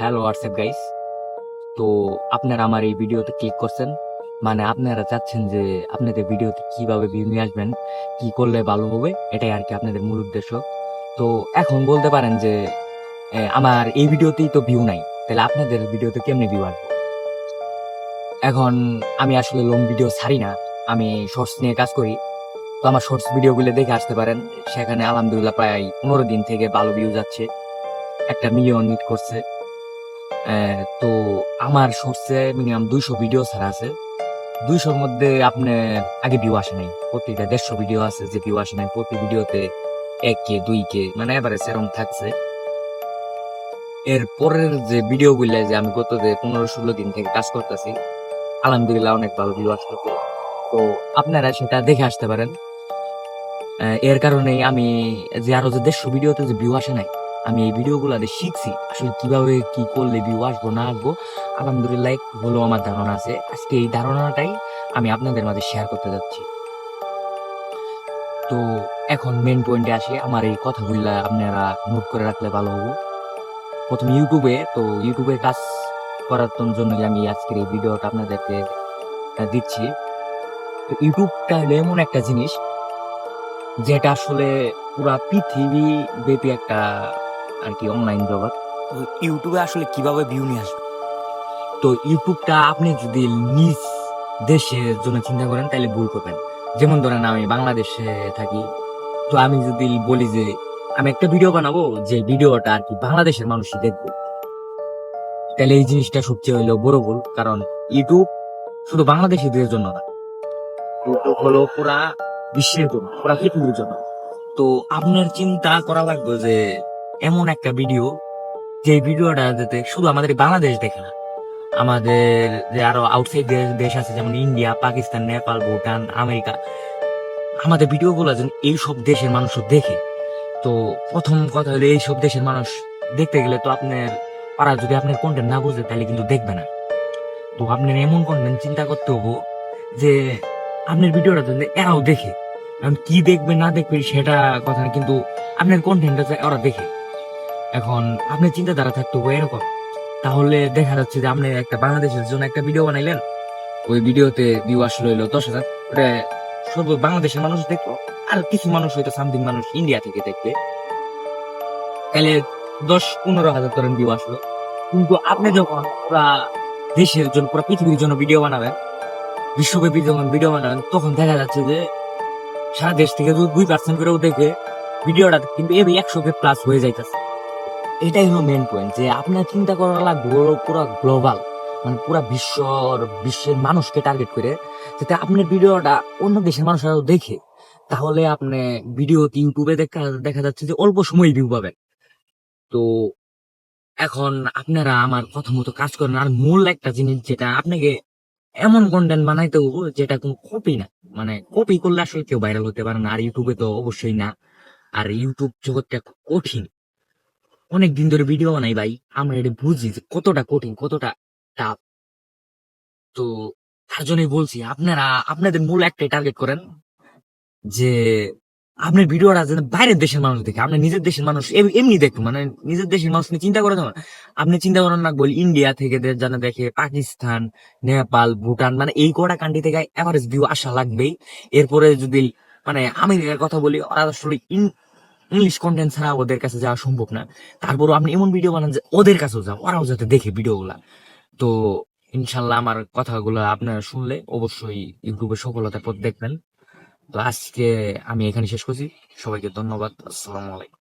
Hello, WhatsApp guys. তো আপনারা আমার এই ভিডিওতে ক্লিক করছেন মানে আপনারা চাচ্ছেন যে আপনাদের ভিডিওতে কীভাবে ভিউ নিয়ে আসবেন, কি করলে ভালো হবে, এটাই আর কি আপনাদের মূল উদ্দেশ্য। তো এখন বলতে পারেন যে আমার এই ভিডিওতেই তো ভিউ নাই, তাহলে আপনাদের ভিডিওতে কেমনে ভিউ আসবে? এখন আমি আসলে লং ভিডিও ছাড়ি না, আমি শর্টস নিয়ে কাজ করি। তো আমার শর্টস ভিডিওগুলো দেখে আসতে পারেন, সেখানে আলহামদুলিল্লাহ প্রায় পনেরো দিন থেকে ভালো ভিউ যাচ্ছে, একটা মিলিয়ন হিট করছে। তো আমার সোর্সে মিনিমাম দুইশো ভিডিও ছাড়া আছে। দুইশোর মধ্যে আপনি আগে ভিউ আসে নাই। প্রতিটা দেড়শো ভিডিও আছে, যে ভিউ আসে নাই, প্রতি ভিডিওতে এক কে দুই কে মানে এবারে সেরকম থাকছে। এর পরের যে ভিডিও গুলো যে আমি গত যে পনেরো ষোলো দিন থেকে কাজ করতেছি, আলহামদুলিল্লাহ অনেক ভালো ভিউ আসতেছে তো আপনারা সেটা দেখে আসতে পারেন। এর কারণেই আমি যে আরও যে দেড়শো ভিডিওতে যে ভিউ আসে নাই আমি এই ভিডিওগুলো শিখছি, আসলে কীভাবে কি করলে ভিউ আসব, না আসব। আলহামদুলিল্লাহ হলেও আমার ধারণা আছে। আজকে এই ধারণাটাই আমি আপনাদের মাঝে শেয়ার করতে যাচ্ছি। তো এখন মেন পয়েন্টে আসি, আমার এই কথাগুলো আপনারা নোট করে রাখলে ভালো হব। প্রথম ইউটিউবে, তো ইউটিউবে কাজ করার জন্য আমি আজকের এই ভিডিওটা আপনাদেরকে দিচ্ছি। তো ইউটিউবটা হলো এমন একটা জিনিস, যেটা আসলে পুরা পৃথিবী ব্যাপী একটা আর কি অনলাইন জগৎ। তো ইউটিউবে আসলে কীভাবে ভিউ নিয়ে আসবে? তো ইউটিউবটা আপনি যদি নিজ দেশের জন্য চিন্তা করেন তাহলে ভুল করবেন। যেমন ধরেন আমি বাংলাদেশে থাকি তো আমি যদি বলি যে আমি একটা ভিডিও বানাবো যে ভিডিওটা আর কি বাংলাদেশের মানুষই দেখব। তাহলে এই জিনিসটা সবচেয়ে হইল বড় ভুল কারণ ইউটিউব শুধু বাংলাদেশিদের জন্য না ইউটিউব হলো পুরা বিশ্বের জন্য পুরা পৃথিবীর জন্য। তো আপনার চিন্তা করা লাগবে যে এমন একটা ভিডিও, যে ভিডিওটা যাতে শুধু আমাদের বাংলাদেশ দেখে না, আমাদের যে আরও আউটসাইড দেশ আছে, যেমন ইন্ডিয়া, পাকিস্তান, নেপাল, ভুটান, আমেরিকা, আমাদের ভিডিওগুলো যেন এইসব দেশের মানুষ দেখে। তো প্রথম কথা হলো, এইসব দেশের মানুষ দেখতে গেলে তো আপনার পাড়া যদি আপনার কন্টেন্ট না বুঝে, তাহলে কিন্তু দেখবে না। তো আপনার এমন কন্টেন্ট চিন্তা করতে হব, যে আপনার ভিডিওটা যদি এরাও দেখে এখন কি দেখবে, না দেখবে, সেটা কথা কিন্তু আপনার কন্টেন্টটা ওরা দেখে। এখন আপনার চিন্তাধারা থাকতে এরকম। তাহলে দেখা যাচ্ছে যে আপনি একটা বাংলাদেশের জন্য একটা ভিডিও বানাইলেন। ওই ভিডিওতে ভিউ আসলে হইল দশ হাজার। ওটা সর্ব বাংলাদেশের মানুষ দেখল, আর কিছু মানুষ হয়তো সামথিং মানুষ ইন্ডিয়া থেকে দেখবে। তাহলে দশ পনেরো হাজার ধরেন ভিউ আসলো। কিন্তু আপনি যখন পুরা দেশের জন্য, পুরো পৃথিবীর জন্য ভিডিও বানাবেন, বিশ্বব্যাপী যখন ভিডিও বানাবেন, তখন দেখা যাচ্ছে যে সারা দেশ থেকে দুই পার্সেন্ট করেও দেখে ভিডিওটা কিন্তু এবি একশো প্লাস হয়ে যাইতেছে। এটাই হলো মেন পয়েন্ট যে আপনার চিন্তা করা লাগবে পুরো গ্লোবাল মানে পুরো বিশ্বর, বিশ্বের মানুষকে টার্গেট করে। যাতে আপনার ভিডিওটা অন্য দেশের মানুষরাও দেখে, তাহলে আপনি ভিডিও ইউটিউবে দেখা দেখা যাচ্ছে যে অল্প সময় ভিউ পাবেন। তো এখন আপনারা আমার কথা মতো কাজ করেন, আর মূল একটা জিনিস যেটা আপনাকে এমন কন্টেন্ট বানাইতে যেটা কোনো কপি না। মানে কপি করলে আসলে কেউ ভাইরাল হতে পারে না, আর ইউটিউবে তো অবশ্যই না। আর ইউটিউব জগৎটা কঠিন। অনেক দিন ধরে ভিডিও বানাই ভাই। আমরা এটা বুঝি যে কতটা কঠিন, কতটা টাফ তো তার জন্যই বলছি, আপনারা, আপনাদের মূল একটাই টার্গেট করেন যে আপনার ভিডিওটা যেন বাইরের দেশের মানুষ দেখে আপনার নিজের দেশের মানুষ এমনি দেখুন মানে নিজের দেশের মানুষ নিয়ে চিন্তা করে আপনি চিন্তা করেন না বলি ইন্ডিয়া থেকে যারা দেখে পাকিস্তান নেপাল ভুটান মানে এই কটা কান্ট্রি থেকে এভারেজ ভিউ আসা লাগবেই। এরপরে যদি মানে আমেরিকার কথা বলি ওরা ইংলিশ কন্টেন্ট ছাড়া ওদের কাছে যাওয়া সম্ভব না। তারপরও আপনি এমন ভিডিও বানান যে ওদের কাছেও যাও, ওরাও যাতে দেখে ভিডিওগুলা তো ইনশাল্লাহ আমার কথাগুলো আপনারা শুনলে অবশ্যই ইউটিউবে সফলতার পথ দেখবেন। তো আজকে আমি এখানে শেষ করছি। সবাইকে ধন্যবাদ। আসসালামু আলাইকুম।